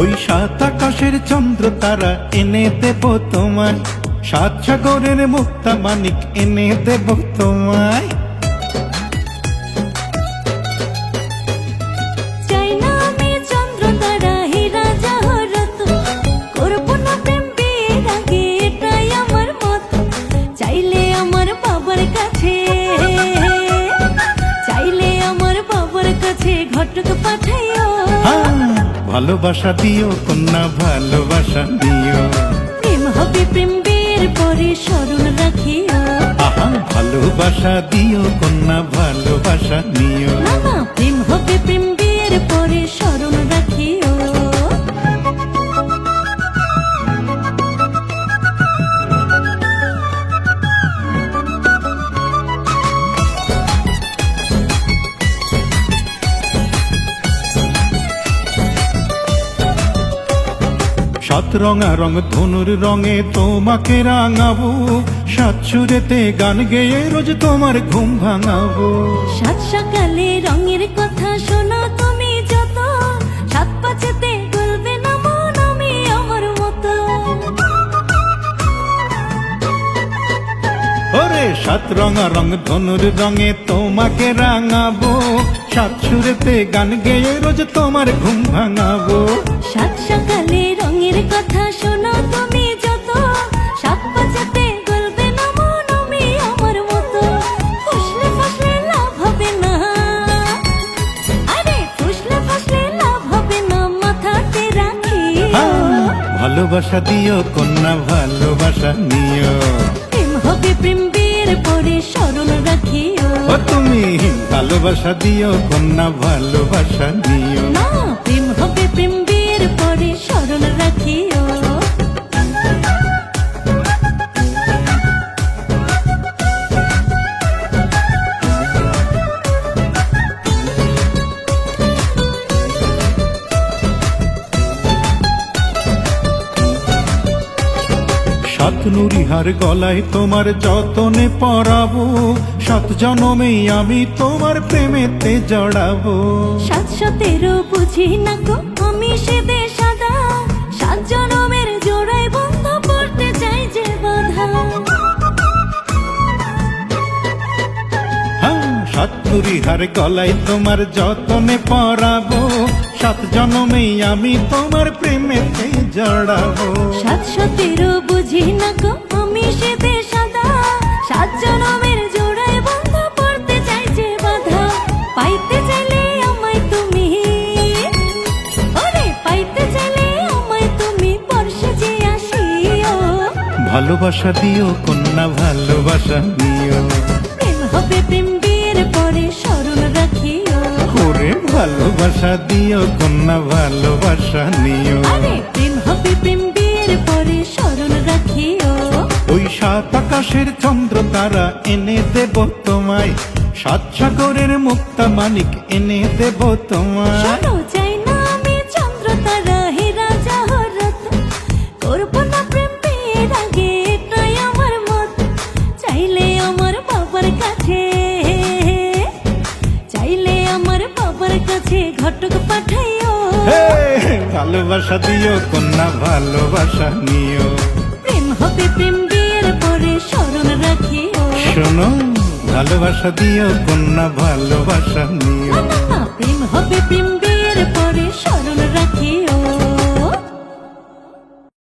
ওই সাত আকাশের চন্দ্র তারা এনে দেব তোমায়। সাত সাগরের মুক্তা মানিক এনে দেব তোমায়। ঘটক পাঠাইও হ্যাঁ, ভালোবাসা দিও কন্যা ভালোবাসা দিও। প্রেম হবে প্রেম বের পরে স্মরণ রাখিও। আহা ভালোবাসা দিও কন্যা ভালোবাসা নিও। সাত রঙা রং ধনুর রঙে তোমাকে রাঙাবো। সাত সুরেতে গান গেয়ে রোজ তোমার ঘুম ভাঙাবো। সাত সকালে রঙের কথা শোনো তুমি যত। সাত পাঁচেতে গলবে না মন আমি আমার মতো। ওরে সাত রঙা রং ধনুর রঙে তোমাকে রাঙাবো। সাত সুরেতে গান গেয়ে রোজ তোমার ঘুম ভাঙাবো। ভালোবাসা দিও কন্যা ভালোবাসা নিও। প্রেম হবে প্রেম বিয়ের পরে স্মরণ রাখিও। ও তুমি ভালোবাসা দিও কন্যা ভালোবাসা নিও। না প্রেম হবে প্রেম বিয়ের পরে স্মরণ রাখিও। সাত নুরিহার গলায় তোমার যতনে পরাবো সাত জনমেই আমি তোমার প্রেমেতে জড়াবো। সাত সতেরো বুঝি না গো আমি সে সাদা সাত জনমের জোড়ায় বন্ধ করতে চাই যে বাধা। হ্যাঁ সাত নুরিহার গলায় তোমার যতনে পরাবো সাত জনমেই আমি তোমার প্রেমেতে জড়াবো। সাত সতেরো বুঝি না গো আমি সে দে সাদা। সাত জনমের জোড়ায় বন্ধ করতে চাই যে বাধা। পাইতে চাইলে আমায় তুমি। ওরে পাইতে চাইলে আমায় তুমি বর্ষে যে আসিও। ভালোবাসা দিও কন্যা ভালোবাসা নিও। প্রেম হবে প্রেম ভালোবাসা দিও কন্যা ভালোবাসা নিও। প্রেম হবে প্রেম বিয়ের পরে স্মরণ রাখিও। ওই সাত আকাশের চন্দ্র তারা এনে দেব তোমায়। সাত সাগরের মুক্তা মানিক এনে দেব তোমায়। ঘটক পাঠাইও। ভালোবাসা দিও কন্যা ভালোবাসা নিও। প্রেম হবে প্রেম বিয়ের পরে স্মরণ রাখিও। শোনো ভালোবাসা দিও কন্যা ভালোবাসা নিও। প্রেম হবে প্রেম বিয়ের